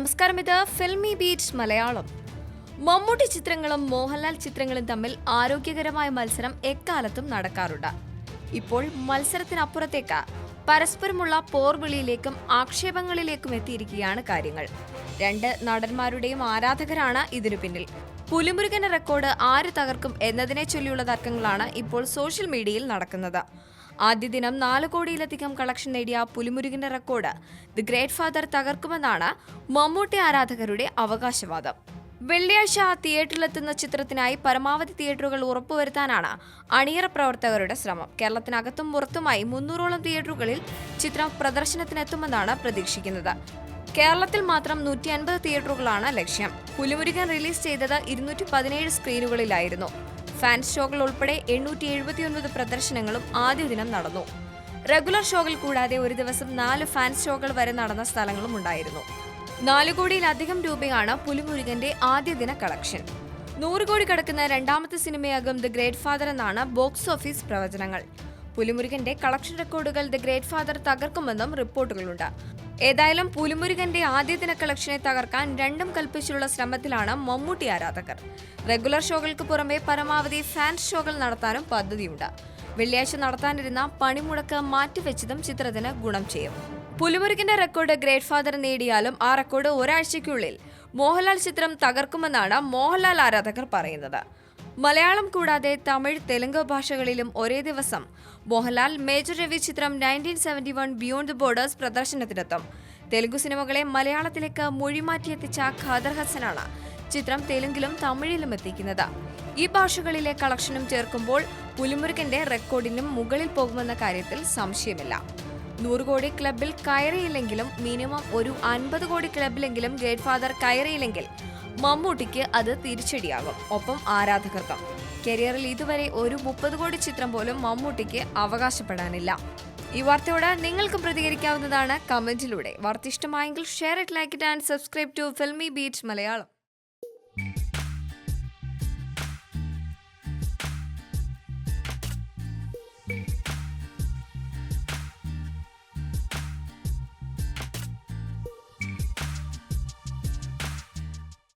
നമസ്കാരം. ഇത് filmy beach Malayalam. Mammootty ചിത്രങ്ങളും മോഹൻലാൽ ചിത്രങ്ങളും തമ്മിൽ ആരോഗ്യകരമായ മത്സരം എക്കാലത്തും നടക്കാറുണ്ട്. ഇപ്പോൾ മത്സരത്തിനപ്പുറത്തേക്ക് പരസ്പരമുള്ള പോർവിളിയിലേക്കും ആക്ഷേപങ്ങളിലേക്കും എത്തിയിരിക്കുകയാണ് കാര്യങ്ങൾ. രണ്ട് നടന്മാരുടെയും ആരാധകരാണ് ഇതിനു പിന്നിൽ. പുലിമുരുകന്റെ റെക്കോർഡ് ആര് തകർക്കും എന്നതിനെ ചൊല്ലിയുള്ള തർക്കങ്ങളാണ് ഇപ്പോൾ സോഷ്യൽ മീഡിയയിൽ നടക്കുന്നത്. ആദ്യ ദിനം നാല് കോടിയിലധികം കളക്ഷൻ നേടിയ പുലിമുരുകിന്റെ റെക്കോർഡ് ദി ഗ്രേറ്റ് ഫാദർ തകർക്കുമെന്നാണ് മമ്മൂട്ടി ആരാധകരുടെ അവകാശവാദം. വെള്ളിയാഴ്ച തിയേറ്ററിലെത്തുന്ന ചിത്രത്തിനായി പരമാവധി തിയേറ്ററുകൾ ഉറപ്പുവരുത്താനാണ് അണിയറ പ്രവർത്തകരുടെ ശ്രമം. കേരളത്തിനകത്തും പുറത്തുമായി മുന്നൂറോളം തിയേറ്ററുകളിൽ ചിത്രം പ്രദർശനത്തിനെത്തുമെന്നാണ് പ്രതീക്ഷിക്കുന്നത്. കേരളത്തിൽ മാത്രം നൂറ്റി അൻപത് തിയേറ്ററുകളാണ് ലക്ഷ്യം. പുലിമുരുകൻ റിലീസ് ചെയ്തത് ഇരുന്നൂറ്റി പതിനേഴ് സ്ക്രീനുകളിലായിരുന്നു. ഫാൻസ് ഷോകൾ ഉൾപ്പെടെ എണ്ണൂറ്റി എഴുപത്തിയൊൻപത് പ്രദർശനങ്ങളും ആദ്യ ദിനം നടന്നു. റെഗുലർ ഷോകൾ കൂടാതെ ഒരു ദിവസം നാല് ഫാൻസ് ഷോകൾ വരെ നടന്ന സ്ഥലങ്ങളും ഉണ്ടായിരുന്നു. നാല് കോടിയിലധികം രൂപയാണ് പുലിമുരുകന്റെ ആദ്യ ദിന കളക്ഷൻ. നൂറ് കോടി കടക്കുന്ന രണ്ടാമത്തെ സിനിമയാകും ദി ഗ്രേറ്റ് ഫാദർ എന്നാണ് ബോക്സ് ഓഫീസ് പ്രവചനങ്ങൾ. പുലിമുരുകന്റെ കളക്ഷൻ റെക്കോർഡുകൾ ദി ഗ്രേറ്റ് ഫാദർ തകർക്കുമെന്നും റിപ്പോർട്ടുകളുണ്ട്. ഏതായാലും പുലിമുരുകന്റെ ആദ്യ ദിന കളക്ഷനെ തകർക്കാൻ രണ്ടും കൽപ്പിച്ചുള്ള ശ്രമത്തിലാണ് മമ്മൂട്ടി ആരാധകർ. റെഗുലർ ഷോകൾക്ക് പുറമെ പരമാവധി ഫാൻസ് ഷോകൾ നടത്താനും പദ്ധതിയുണ്ട്. വെള്ളിയാഴ്ച നടത്താനിരുന്ന പണിമുടക്ക് മാറ്റിവെച്ചതും ചിത്രത്തിന് ഗുണം ചെയ്യും. പുലിമുരുകന്റെ റെക്കോർഡ് ഗ്രേറ്റ് ഫാദർ നേടിയാലും ആ റെക്കോർഡ് ഒരാഴ്ചയ്ക്കുള്ളിൽ മോഹൻലാൽ ചിത്രം തകർക്കുമെന്നാണ് മോഹൻലാൽ ആരാധകർ പറയുന്നത്. മലയാളം കൂടാതെ തമിഴ് തെലുങ്ക് ഭാഷകളിലും ഒരേ ദിവസം മോഹൻലാൽ മേജർ രവി ചിത്രം nineteen seventy one Beyond Borders പ്രദർശനത്തിനെത്തും. Telugu സിനിമകളെ മലയാളത്തിലേക്ക് മൊഴിമാറ്റിയെത്തിച്ച ഖാദർ ഹസനാണ് ചിത്രം തെലുങ്കിലും തമിഴിലും എത്തിക്കുന്നത്. ഈ ഭാഷകളിലെ കളക്ഷനും ചേർക്കുമ്പോൾ പുലിമുരുകന്റെ റെക്കോർഡിനും മുകളിൽ പോകുമെന്ന കാര്യത്തിൽ സംശയമില്ല. നൂറ് കോടി ക്ലബിൽ കയറിയില്ലെങ്കിലും മിനിമം ഒരു അൻപത് കോടി ക്ലബിലെങ്കിലും ഗ്രേറ്റ് ഫാദർ കയറിയില്ലെങ്കിൽ മമ്മൂട്ടിക്ക് അത് തിരിച്ചടിയാകും. ഒപ്പം ആരാധകർക്കും. കരിയറിൽ ഇതുവരെ ഒരു മുപ്പത് കോടി ചിത്രം പോലും മമ്മൂട്ടിക്ക് അവകാശപ്പെടാനില്ല. ഈ വാർത്തയോട് നിങ്ങൾക്കും പ്രതികരിക്കാവുന്നതാണ് കമന്റിലൂടെ. വാർത്ത ഇഷ്ടമായെങ്കിൽ share it like it and subscribe to Filmi Beat Malayalam.